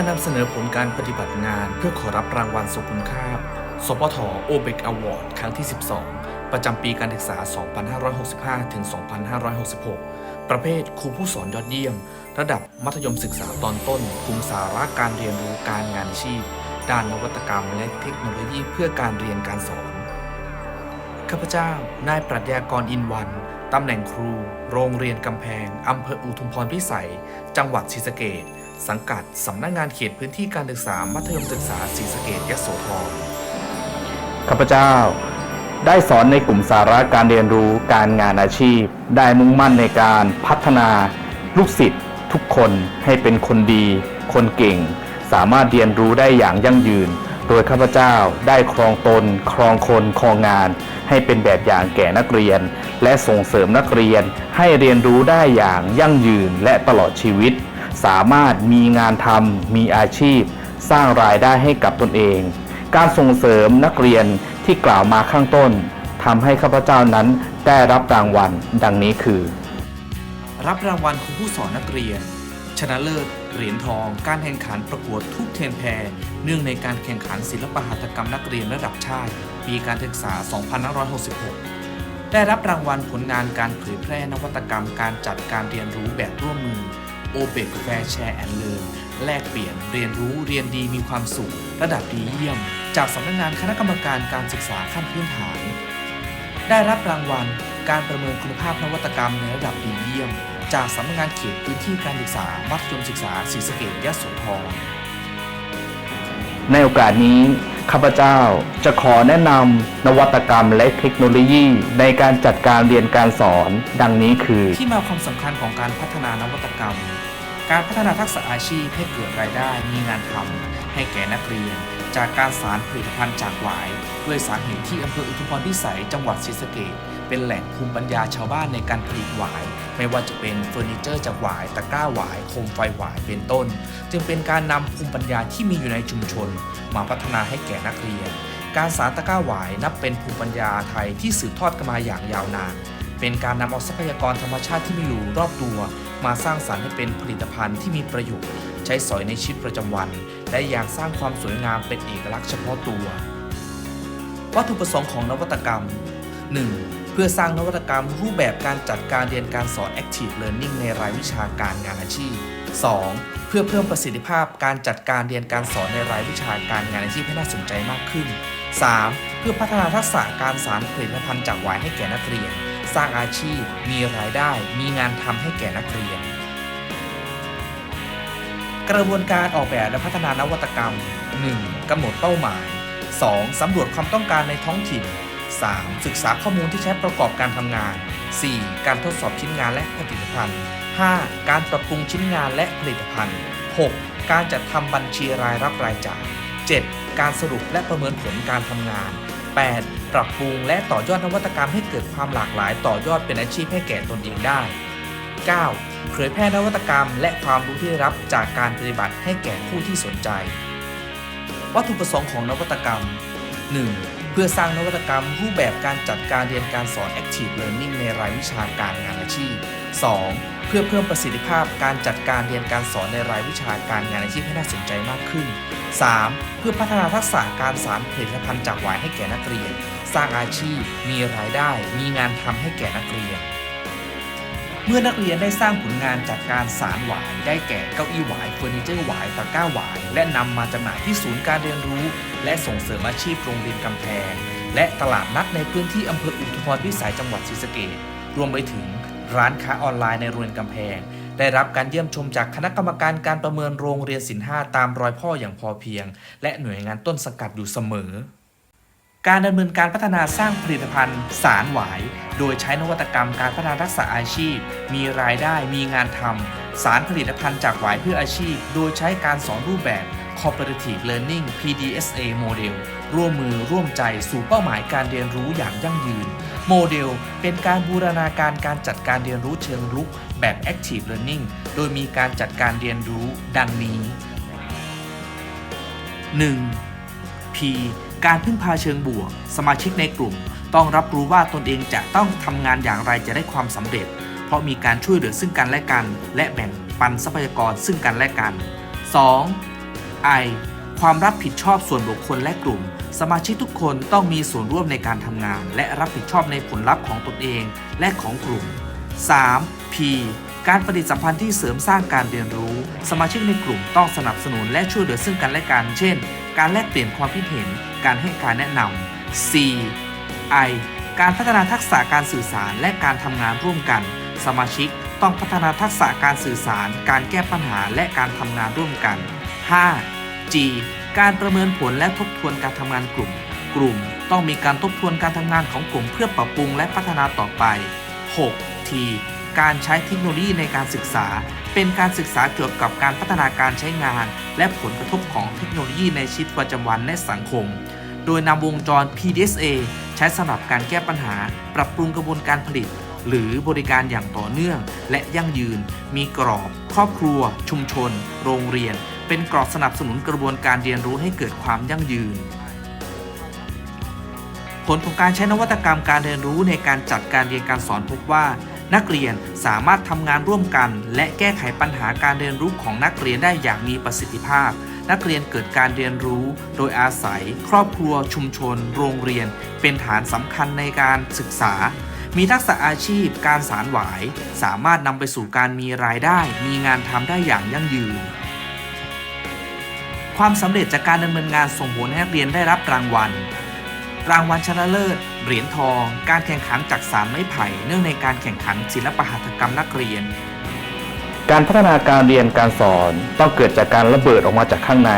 การนำเสนอผลการปฏิบัติงาน เพื่อขอรับรางวัลทรงคุณค่า สปทโอเบกอวอร์ดครั้งที่ 12 ประจำปีการศึกษา 2565 ถึง 2566 ประเภทครูผู้สอนยอดเยี่ยม ระดับมัธยมศึกษาตอนต้นคุมสาระการเรียนรู้การงานอาชีพ ด้านนวัตกรรมและเทคโนโลยีเพื่อการเรียนการสอน ข้าพเจ้า นายปรัชญากรอินวันตำแหน่งครู โรงเรียนกำแพงอำเภออุทุมพรพิสัย จังหวัดศรีสะเกษ สังกัดสำนักงานเขตพื้นที่การศึกษา มัธยมศึกษาศรีสะเกษยโสธรข้าพเจ้า ได้สอนในกลุ่มสาระการเรียนรู้การงานอาชีพ ได้มุ่งมั่นในการพัฒนา ลูกศิษย์ทุกคนให้เป็นคนดี คนเก่ง สามารถเรียนรู้ได้อย่างยั่งยืน โดยข้าพเจ้าได้ครองตน ครองคนครองงาน ให้เป็นแบบอย่างแก่นักเรียน และส่งเสริมนักเรียนให้เรียนรู้ได้อย่างยั่งยืนและตลอดชีวิต สามารถมีงานทำมีอาชีพ สร้างรายได้ให้กับตนเอง การส่งเสริมนักเรียนที่กล่าวมาข้างต้นทำให้ข้าพเจ้านั้นได้รับรางวัลดังนี้คือ รับรางวัลครูผู้สอนนักเรียน ชนะเลิศเหรียญทอง การแข่งขันประกวดทุกเทนแพรเนื่องในการแข่งขันศิลปหัตถกรรมนักเรียนระดับชาติ ปีการศึกษา 2566 ได้รับรางวัลผลงานการเผยแพร่นวัตกรรมการจัดการเรียนรู้แบบร่วมมือ o b e c Fair Share and Learn แลกเปลี่ยนเรียนรู้เรียนดีมีความสุข ระดับดีเยี่ยม จากสำนักงานคณะกรรมการการศึกษาขั้นพื้นฐาน ได้รับรางวัลการประเมินคุณภาพนวัตกรรมในระดับดีเยี่ยม จากสำนักงานเขตพื้นที่การศึกษา มัธยมศึกษาศรีสะเกษยโสธร ในโอกาสนี้ข้าพเจ้าจะขอแนะนำนวัตกรรมและเทคโนโลยี ในการจัดการเรียนการสอน ดังนี้คือ ที่มาความสำคัญของการพัฒนานวัตกรรม การพัฒนาทักษะอาชีพให้เกิดรายได้มีงานทำให้แก่นักเรียน จากการสารผลิตภัณฑ์จากหวาย ด้วยสาเหตุที่อำเภออุทุมพรพิสัยจังหวัดศรีสะเกษเป็นแหล่งภูมิปัญญาชาวบ้านในการผลิตหวาย ไม่ว่าจะเป็นเฟอร์นิเจอร์จากหวายตะกร้าหวายโคมไฟหวายเป็นต้น จึงเป็นการนำภูมิปัญญาที่มีอยู่ในชุมชน มาพัฒนาให้แก่นักเรียน การสารตะกร้าหวายนับเป็นภูมิปัญญาไทยที่สืบทอดกันมาอย่างยาวนานเป็นการนำเอาทรัพยากรธรรมชาติที่มีอยู่รอบตัว มาสร้างสรรค์ให้เป็นผลิตภัณฑ์ที่มีประโยชน์ ใช้สอยในชีวิตประจำวัน และยังสร้างความสวยงามเป็นเอกลักษณ์เฉพาะตัว วัตถุประสงค์ของนวัตกรรม 1. เพื่อสร้างนวัตกรรมรูปแบบการจัดการเรียนการสอน Active Learning ในรายวิชาการงานอาชีพ 2. เพื่อเพิ่มประสิทธิภาพการจัดการเรียนการสอนในรายวิชาการงานอาชีพให้น่าสนใจมากขึ้น 3. เพื่อพัฒนาทักษะการสารผลิตภัณฑ์จากหวายให้แก่นักเรียน สร้างอาชีพ มีรายได้ มีงานทำให้แก่นักเรียน กระบวนการออกแบบและพัฒนานวัตกรรม 1. กำหนดเป้าหมาย 2. สำรวจความต้องการในท้องถิ่น 3. ศึกษาข้อมูลที่ใช้ประกอบการทำงาน 4. การทดสอบชิ้นงานและผลิตภัณฑ์ 5. การปรับปรุงชิ้นงานและผลิตภัณฑ์ 6. การจัดทำบัญชีรายรับรายจ่าย 7. การสรุปและประเมินผลการทำงาน 8. ปรับปรุงและต่อยอดนวัตกรรมให้เกิดความหลากหลายต่อยอดเป็นอาชีพให้แก่ตนเองได้ 9. เผยแพร่นวัตกรรม และความรู้ที่ได้รับจากการปฏิบัติให้แก่ผู้ที่สนใจ วัตถุประสงค์ของนวัตกรรม 1. เพื่อสร้างนวัตกรรมรูปแบบการจัดการเรียนการสอน Active Learning ในรายวิชาการงานอาชีพ 2. เพื่อเพิ่มประสิทธิภาพการจัดการเรียนการสอนในรายวิชาการงานอาชีพให้น่าสนใจมากขึ้น 3. เพื่อพัฒนาทักษะการสารผลิตภัณฑ์จากหวายให้แก่นักเรียน สร้างอาชีพ มีรายได้ มีงานทำให้แก่นักเรียน เมื่อนักเรียนได้สร้างผลงานจากการสารหวาย ได้แก่เก้าอี้หวายเฟอร์นิเจอร์หวายตะกร้าหวาย และนำมาจำหน่ายที่ศูนย์การเรียนรู้ และส่งเสริมอาชีพโรงเรียนกำแพง และตลาดนัดในพื้นที่อำเภออุทุมพรพิสัยจังหวัดศรีสะเกษรวมไปถึงร้านค้าออนไลน์ในโรงเรียนกำแพง ได้รับการเยี่ยมชมจากคณะกรรมการการประเมินโรงเรียนศิลป์ห้าตามรอยพ่ออย่างพอเพียง และหน่วยงานต้นสังกัดอยู่เสมอ การดำเนินการพัฒนาสร้างผลิตภัณฑ์ สารหวาย โดยใช้นวัตกรรมการพัฒนาทักษะอาชีพ มีรายได้มีงานทำสารผลิตภัณฑ์จากหวายเพื่ออาชีพ โดยใช้การสอนรูปแบบ Cooperative Learning PDSA Model ร่วมมือร่วมใจสู่เป้าหมายการเรียนรู้อย่างยั่งยืน โมเดล เป็นการบูรณาการการจัดการเรียนรู้เชิงรุก แบบ Active Learning โดยมีการจัดการเรียนรู้ดังนี้ 1. P การพึ่งพาเชิงบวก สมาชิกในกลุ่ม ต้องรับรู้ว่าตนเองจะต้องทำงานอย่างไรจะได้ความสำเร็จ เพราะมีการช่วยเหลือซึ่งกันและกัน และแบ่งปันทรัพยากรซึ่งกันและกัน 2. I ความรับผิดชอบส่วนบุคคลและกลุ่ม สมาชิกทุกคนต้องมีส่วนร่วมในการทำงาน และรับผิดชอบในผลลัพธ์ของตนเองและของกลุ่ม 3. P การปฏิสัมพันธ์ที่เสริมสร้างการเรียนรู้ สมาชิกในกลุ่มต้องสนับสนุนและช่วยเหลือซึ่งกันและกัน เช่น การแลกเปลี่ยนความคิดเห็น การให้การแนะนำ C I การพัฒนาทักษะการสื่อสารและการทำงานร่วมกัน สมาชิกต้องพัฒนาทักษะการสื่อสาร การแก้ปัญหาและการทำงานร่วมกัน 5. G การประเมินผลและทบทวนการทำงานกลุ่ม กลุ่มต้องมีการทบทวนการทำงานของกลุ่มเพื่อปรับปรุงและพัฒนาต่อไป 6. T การใช้เทคโนโลยีในการศึกษา เป็นการศึกษาเกี่ยวกับการพัฒนาการใช้งาน และผลกระทบของเทคโนโลยีในชีวิตประจำวันและสังคม โดยนำวงจร PDSA ใช้สำหรับการแก้ปัญหา ปรับปรุงกระบวนการผลิต หรือบริการอย่างต่อเนื่อง และยั่งยืน มีกรอบ ครอบครัว ชุมชน โรงเรียน เป็นกรอบสนับสนุนกระบวนการเรียนรู้ให้เกิดความยั่งยืนผลของการใช้นวัตกรรมการเรียนรู้ในการจัดการเรียนการสอนพบว่า นักเรียนสามารถทำงานร่วมกัน และแก้ไขปัญหาการเรียนรู้ของนักเรียนได้อย่างมีประสิทธิภาพ นักเรียนเกิดการเรียนรู้ โดยอาศัย ครอบครัว ชุมชน โรงเรียน เป็นฐานสำคัญในการศึกษา มีทักษะอาชีพ การสารหวาย สามารถนำไปสู่การมีรายได้ มีงานทำได้อย่างยั่งยืน ความสำเร็จจากการดำเนินงานส่งผลให้นักเรียนได้รับรางวัล รางวัลชนะเลิศ เหรียญทอง การแข่งขันจากสารไม้ไผ่ เนื่องในการแข่งขันศิลปหัตถกรรมนักเรียน การพัฒนาการเรียนการสอนต้องเกิดจากการระเบิดออกมาจากข้างใน